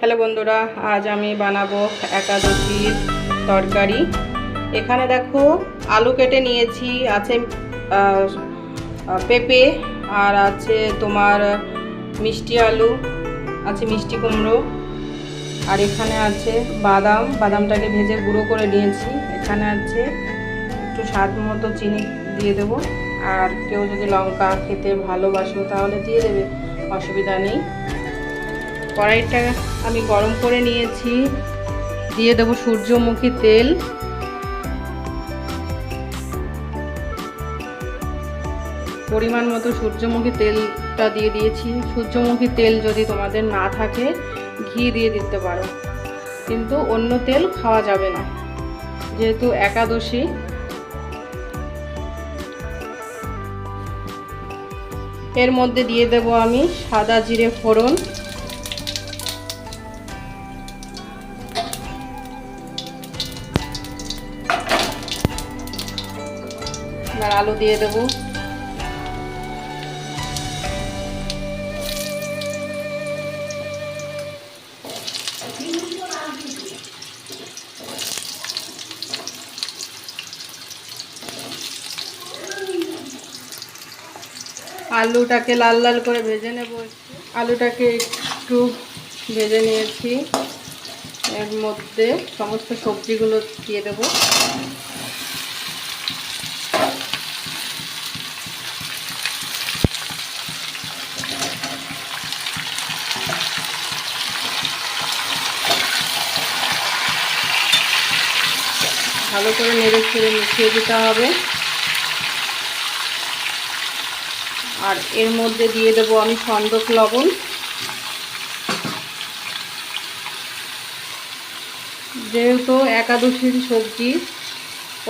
Hello বন্ধুরা, আজ আমি বানাবো একাদশীর তরকারি। এখানে দেখো আলু কেটে নিয়েছি, আছে পেঁপে, আর আছে তোমার মিষ্টি আলু, আছে মিষ্টি কুমড়ো, আর এখানে আছে বাদাম। বাদামটাকে ভেজে গুঁড়ো করে নিয়েছি। এখানে আছে একটু স্বাদ মতো চিনি দিয়ে দেবো। আর কেউ যদি লঙ্কা খেতে ভালোবাসো, তাহলে দিয়ে দেবে, অসুবিধা নেই। কড়াইটা আমি গরম করে নিয়েছি। দিয়ে দেবো সূর্যমুখী তেল। পরিমাণ মতো সূর্যমুখী তেলটা দিয়ে দিয়েছি। সূর্যমুখী তেল যদি তোমাদের না থাকে, ঘি দিয়ে দিতে পারো। কিন্তু অন্য তেল খাওয়া যাবে না। যেহেতু একাদশী। এর মধ্যে দিয়ে দেব আমি সাদা জিরে ফোড়ন। এবার আলু দিয়ে দেবো। আলুটাকে লাল লাল করে ভেজে নেব আলুটাকে একটু ভেজে নিয়েছি। এর মধ্যে সমস্ত সবজিগুলো দিয়ে দেবো। ভালো করে নেড়ে ছেড়ে মিশিয়ে দিতে হবে। আর এর মধ্যে দিয়ে দেবো আমি সন্দক লবণ। যেহেতু একাদশীর সবজি,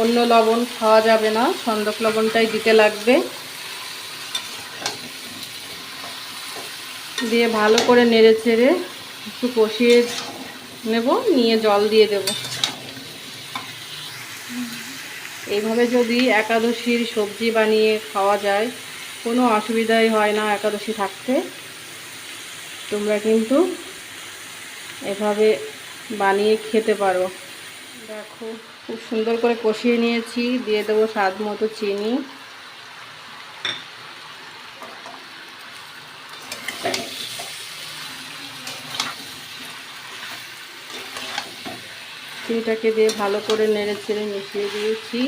অন্য লবণ খাওয়া যাবে না সন্দক লবণটাই দিতে লাগবে। দিয়ে ভালো করে নেড়ে ছেড়ে একটু কষিয়ে নেব, নিয়ে জল দিয়ে দেব। এইভাবে যদি একাদশীর সবজি বানিয়ে খাওয়া যায়, কোনো অসুবিধাই হয় না একাদশী থাকতে। তোমরা কিন্তু এভাবে বানিয়ে খেতে পারো। দেখো, খুব সুন্দর করে কষিয়ে নিয়েছি, দিয়ে দেবো স্বাদ মতো চিনি। চিনিটাকে দিয়ে ভালো করে নেড়ে ছেড়ে মিশিয়ে দিয়েছি।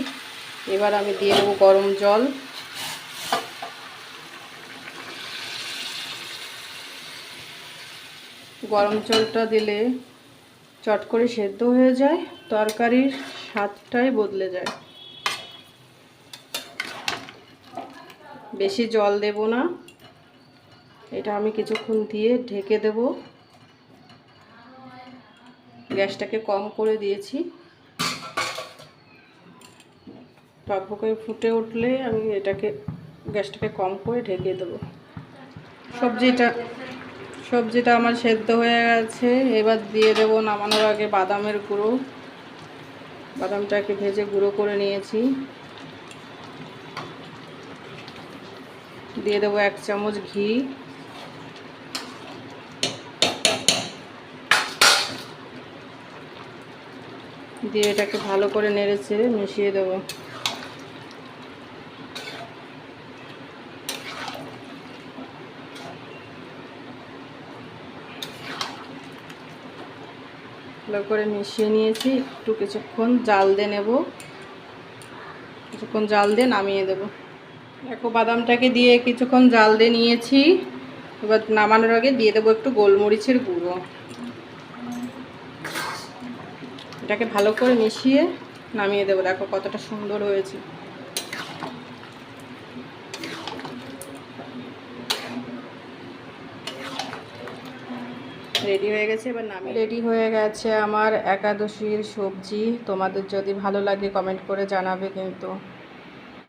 এবার আমি দিয়ে দেবো গরম জল। গরম জলটা দিলে চট করে সেদ্ধ হয়ে যায়, তরকারির স্বাদটাই বদলে যায়। বেশি জল দেব না। এটা আমি কিছুক্ষণ দিয়ে ঢেকে দেব। গ্যাসটাকে কম করে দিয়েছি। টকবকে ফুটে উঠলে আমি এটাকে, গ্যাসটাকে কম করে ঢেকে দেবো। সবজিটা সবজিটা আমার সেদ্ধ হয়ে গেছে। এবার দিয়ে দেবো নামানোর আগে বাদামের গুঁড়ো। বাদামটাকে ভেজে গুঁড়ো করে নিয়েছি। দিয়ে দেবো এক চামচ ঘি। দিয়ে এটাকে ভালো করে নেড়ে চেড়ে মিশিয়ে দেবো। ভালো করে মিশিয়ে নিয়েছি, একটু কিছুক্ষণ জাল দিয়ে নেব। কিছুক্ষণ জাল দিয়ে নামিয়ে দেব। দেখো, বাদামটাকে দিয়ে কিছুক্ষণ জাল দিয়ে নিয়েছি। এবার নামানোর আগে দিয়ে দেবো একটু গোলমরিচের গুঁড়ো। এটাকে ভালো করে মিশিয়ে নামিয়ে দেবো। দেখো কতটা সুন্দর হয়েছে। রেডি হয়ে গেছে? এবার নামি রেডি হয়ে গেছে আমার একাদশীর সবজি। তোমাদের যদি ভালো লাগে কমেন্ট করে জানাবে কিন্তু।